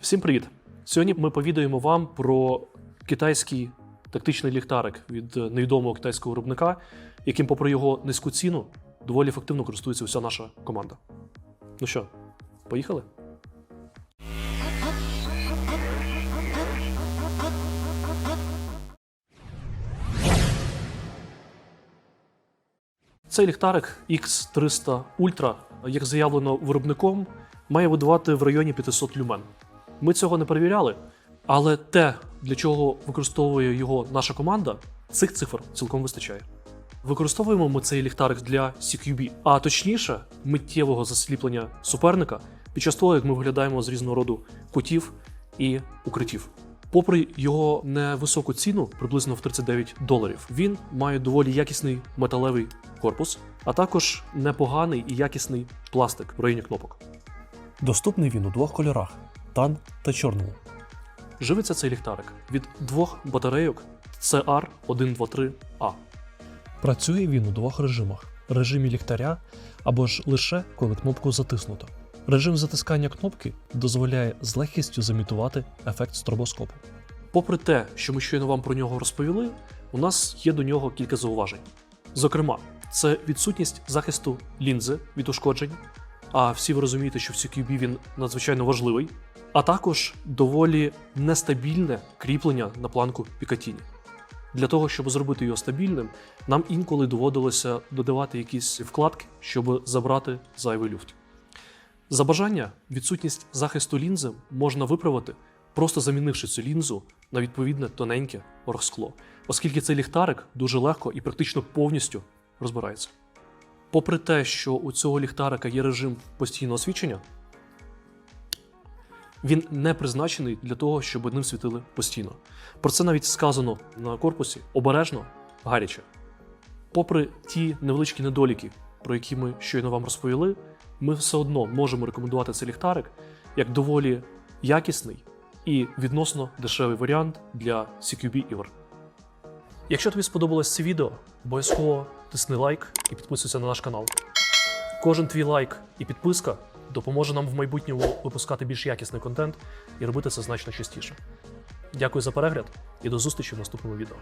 Всім привіт! Сьогодні ми повідаємо вам про китайський тактичний ліхтарик від е, невідомого китайського виробника, яким, попри його низьку ціну, доволі ефективно користується вся наша команда. Ну що, поїхали? Цей ліхтарик X300 Ultra, як заявлено виробником, має видавати в районі 500 люмен. Ми цього не перевіряли, але те, для чого використовує його наша команда, цих цифр цілком вистачає. Використовуємо ми цей ліхтарик для CQB, а точніше, миттєвого засліплення суперника під час того, як ми виглядаємо з різного роду кутів і укриттів. Попри його невисоку ціну, приблизно в 39 доларів, він має доволі якісний металевий корпус, а також непоганий і якісний пластик в районі кнопок. Доступний він у двох кольорах тан та чорному. Живиться цей ліхтарик від двох батарейок CR123A. Працює він у двох режимах: режимі ліхтаря або ж лише коли кнопку затиснуто. Режим затискання кнопки дозволяє з легкістю замітувати ефект стробоскопу. Попри те, що ми щойно вам про нього розповіли, у нас є до нього кілька зауважень. Зокрема, це відсутність захисту лінзи від ушкоджень, а всі ви розумієте, що в CQB він надзвичайно важливий, а також доволі нестабільне кріплення на планку Picatinny. Для того, щоб зробити його стабільним, нам інколи доводилося додавати якісь вкладки, щоб забрати зайвий люфт. За бажання відсутність захисту лінзи можна виправити, просто замінивши цю лінзу на відповідне тоненьке оргскло, оскільки цей ліхтарик дуже легко і практично повністю розбирається. Попри те, що у цього ліхтарика є режим постійного освічення, він не призначений для того, щоб ним світили постійно. Про це навіть сказано на корпусі обережно, гаряче. Попри ті невеличкі недоліки, про які ми щойно вам розповіли, ми все одно можемо рекомендувати цей ліхтарик як доволі якісний і відносно дешевий варіант для CQB ігор. Якщо тобі сподобалось це відео, обов'язково тисни лайк і підписуйся на наш канал. Кожен твій лайк і підписка допоможе нам в майбутньому випускати більш якісний контент і робити це значно частіше. Дякую за перегляд і до зустрічі в наступному відео.